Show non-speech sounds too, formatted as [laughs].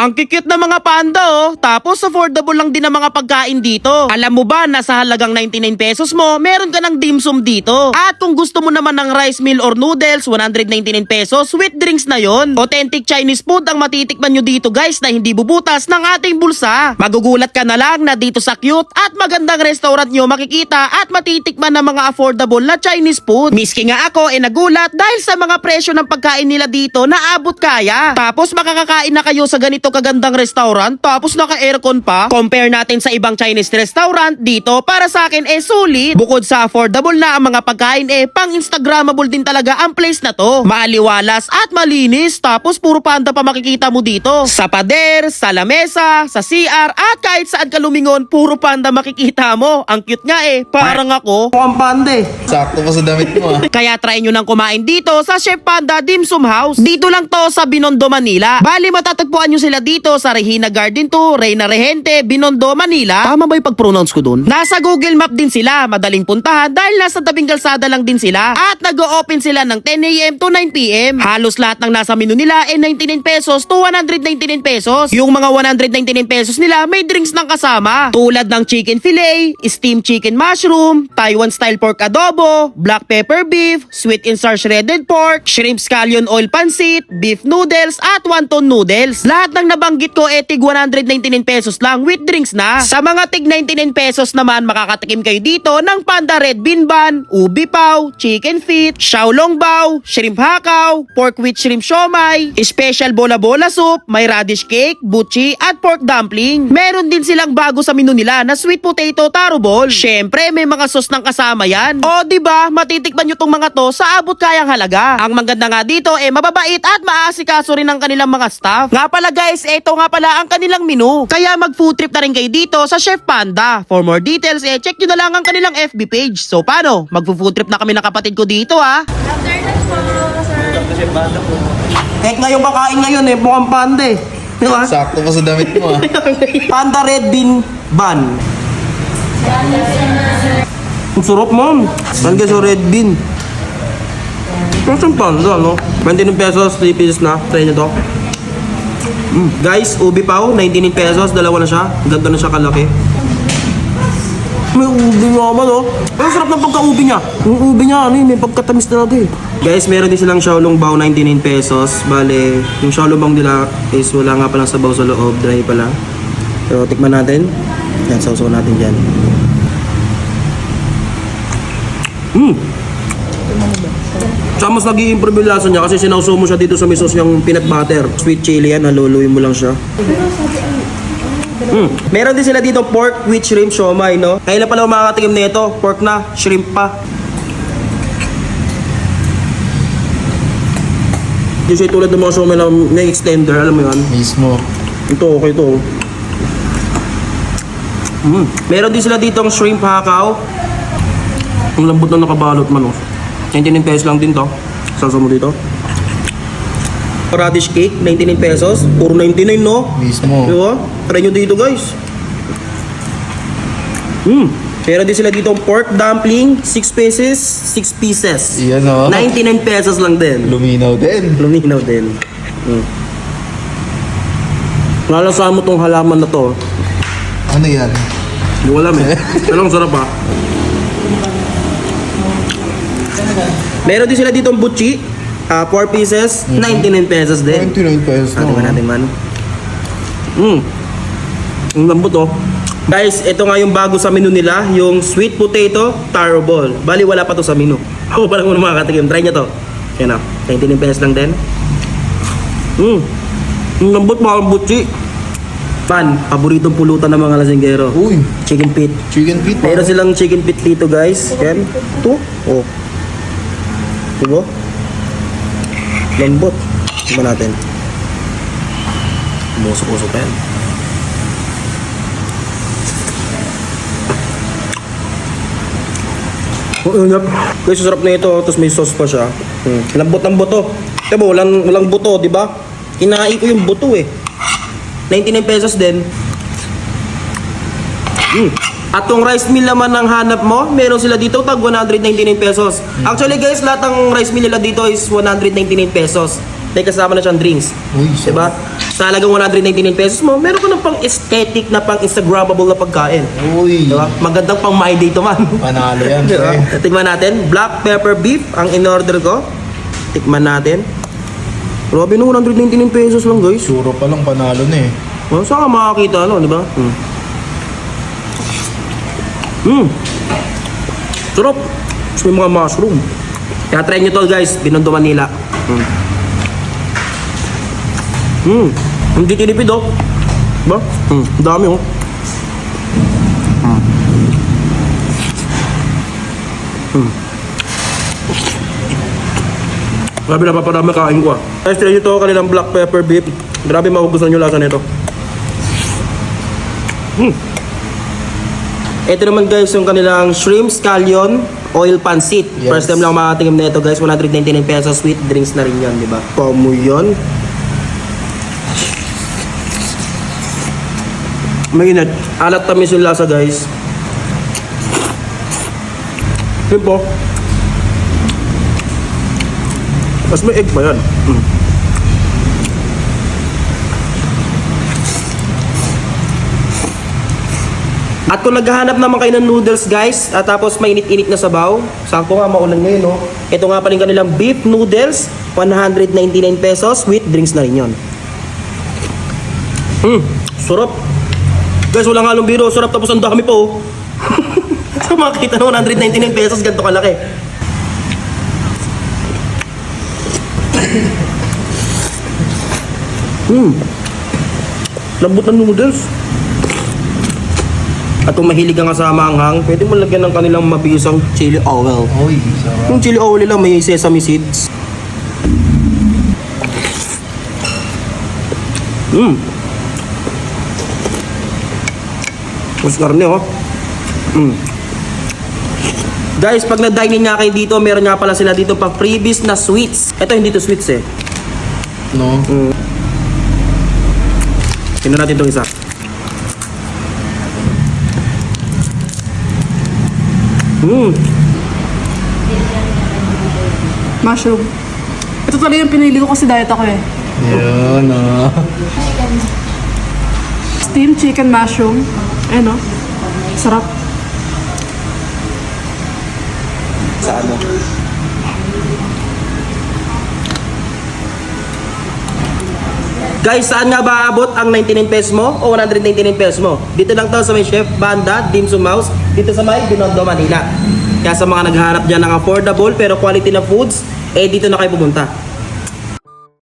Ang kikit na mga panda oh. Tapos affordable lang din ang mga pagkain dito. Alam mo ba na sa halagang 99 pesos mo, meron ka ng dim sum dito. At kung gusto mo naman ng rice meal or noodles, 199 pesos, with drinks na yon. Authentic Chinese food ang matitikman nyo dito guys na hindi bubutas ng ating bulsa. Magugulat ka na lang na dito sa cute at magandang restaurant nyo makikita at matitikman ng mga affordable na Chinese food. Miski nga ako eh nagulat dahil sa mga presyo ng pagkain nila dito na abot kaya. Tapos makakakain na kayo sa ganito kagandang restaurant tapos naka-aircon pa. Compare natin sa ibang Chinese restaurant dito para sa akin eh sulit. Bukod sa affordable na ang mga pagkain eh pang Instagrammable din talaga ang place na to. Maaliwalas at malinis tapos puro panda pa makikita mo dito. Sa pader, sa lamesa, sa CR at kahit saan ka lumingon puro panda makikita mo. Ang cute nga eh. Parang ako. Mukhang panda eh. Sakto pa sa damit mo ah. [laughs] Kaya try nyo nang kumain dito sa Chef Panda Dim Sum House. Dito lang to sa Binondo, Manila. Bali matatagpuan nyo sila dito sa Regina Garden 2, Reyna Regente, Binondo, Manila. Tama ba yung pag-pronounce ko dun? Nasa Google Map din sila. Madaling puntahan dahil nasa tabing kalsada lang din sila. At nag-o-open sila ng 10am to 9pm. Halos lahat ng nasa menu nila ay 99 pesos to 199 pesos. Yung mga 199 pesos nila may drinks ng kasama. Tulad ng chicken fillet, steamed chicken mushroom, Taiwan style pork adobo, black pepper beef, sweet and sour shredded pork, shrimp scallion oil pancit, beef noodles at wonton noodles. Lahat ng nabanggit ko eh tig 199 pesos lang with drinks na. Sa mga tig 99 pesos naman makakatikim kayo dito ng panda red bean bun, ubi pao, chicken feet, xiaolong bao, shrimp hakaw, pork with shrimp siomai, special bola-bola soup, may radish cake, buchi at pork dumpling. Meron din silang bago sa menu nila na sweet potato taro ball. Syempre may mga sauce ng kasama yan. O di ba matitikman nyo tong mga to sa abot kayang halaga. Ang maganda nga dito eh mababait at maaasikaso rin ng kanilang mga staff. Nga pala guys, eto nga pala ang kanilang menu. Kaya mag food trip na rin kayo dito sa Chef Panda. For more details eh check nyo na lang ang kanilang FB page. So paano? Mag food trip na kami ng kapatid ko dito ah. Kahit nga yung kakain ngayon eh, mukhang panda eh. Di ba? Sakto pa sa damit mo ah. [laughs] Panda red bean bun. Ang sarap mo. Saan guys yung red bean? Pero saan panda, no? 29 pesos, 3 pieces na. Try nyo to. Mm. Guys, ubi pao, 99 pesos. Dalawa na siya. Ganda na siya kalaki. May ubi naman, oh. Pero sarap ng pagka-ubi niya. Yung ubi niya, ano yun, may pagkatamis talaga eh. Guys, meron din silang Xiaolong Bao 99 pesos. Bale, yung Xiaolong Bao nila is wala nga palang sabaw sa loob. Dry pala. Pero tikman natin. Yan, sausaw natin dyan. Hmm. Tsaka mas nag-i-improve yung lasa niya kasi sinausaw mo siya dito sa may sauce yung peanut butter. Sweet chili yan, haluluin mo lang siya. Mm. Meron din sila dito pork with shrimp siomay, no? Kailan pala makakatikim nito? Pork na, shrimp pa. Siya tulad ng mga siomay na may extender, alam mo yan? Mismo. Ito, okay to. Mm. Meron din sila dito ang shrimp hakaw. Ang lambot na nakabalot man, oh. 99 pesos lang din to. Salsa mo dito. Radish cake, 99 pesos. Puro 99, no? Mismo. Di ba? Try nyo dito, guys. Hmm. Meron din sila dito pork dumpling, 6 pieces, 6 pieces. Iyan oh. 99 pesos lang din. Luminaw din. Luminaw din. Hmm. Nalasahan mo tong halaman na to. Ano yan? Hindi ko alam eh. [laughs] Pero ang sarap ah. Meron din sila dito butchi. 4 pieces, 99 pesos din. 29 pesos Sabi mo. natin man. Mm. Ang lambot oh. Guys, ito nga yung bago sa menu nila, yung sweet potato taro ball. Bali, wala pa to sa menu. [laughs] Ako pa lang muna makakatikim. Try nyo to. Yan oh. 99 pesos lang din. Mm. Ang lambot mga butchi. Pan, paboritong pulutan ng mga lasinggero. Uy, Chicken feet. chicken feet Meron silang chicken feet dito guys. Yan. Ito. Oh. Diba? Lambot. Tignan natin. Umusok-usok yan. Oh, yun yun. Guys, sarap na ito. Tapos may sauce pa siya. Hmm. Lambot ng buto. Diba, walang, walang buto, di ba? Kinain ko yung buto eh. 99 pesos din. Mm. At yung rice meal naman ng hanap mo, meron sila dito tag 199 pesos. Actually guys, lahat ng rice meal nila dito is 199 pesos. May kasama na siyang drinks. Uy, Diba? sa halagang 199 pesos mo, meron ka ng pang aesthetic na pang Instagrammable na pagkain. Uy. Diba? Magandang pang my day to man. Panalo yan, Diba? pre. Tikman natin. Black pepper beef ang in-order ko. Tikman natin. Grabe no, 199 pesos lang guys. Suro pa lang panalo na eh. Well, saan ka makakita ano, di ba? Hmm. Hmm. Sarap. Tapos may mga mushroom. Kaya try nyo to guys, Binondo Manila. Hmm. Hmm. Hindi tinipid oh. Diba? Hmm. Dami oh. Hmm. Grabe napaparami kain ko ah. Guys, try nyo to kanilang black pepper beef. Grabe magugustuhan nyo lasa nito. Hmm. Ito naman guys yung kanilang shrimp scallion oil pancit. Yes. First time lang makatingin na ito guys. 199 pesos sweet drinks na rin yan, di ba? Pamu yan. Mainit. Alat tamis yung lasa guys. Yun po. Tapos may egg pa yan. Mm. At kung naghahanap naman kayo ng noodles guys, at tapos mainit-init na sabaw, sakto nga maulan ngayon no. Ito nga pa rin kanilang beef noodles, 199 pesos with drinks na rin yun. Hmm, sarap. Guys, wala nga halong biro, sarap tapos ang dami pa oh. [laughs] Sa makita ng 199 pesos, ganito kalaki. Hmm. Lambot ng noodles. At kung mahilig ka nga sa manghang, pwede mo lagyan ng kanilang mabisang chili oil. Uy, sarap. Yung chili oil nila may sesame seeds. Mmm. Mas karne oh. Mm. Guys, pag na-dine in nga kayo dito, meron nga pala sila dito pa freebies na sweets. Ito hindi to sweets eh. No? Tingnan natin itong isa. Mmm. Mushroom. Ito talaga yung pinili ko kasi diet ako eh. Yun, ah. Steamed chicken mushroom. Ayan o. Sarap. Sa ano? Guys, saan nga ba aabot ang 99 pesos mo o 199 pesos mo? Dito lang to sa may Chef Banda, Dim Sum House, dito sa may Binondo, Manila. Kaya sa mga naghahanap dyan ng affordable pero quality na foods, eh dito na kayo pumunta.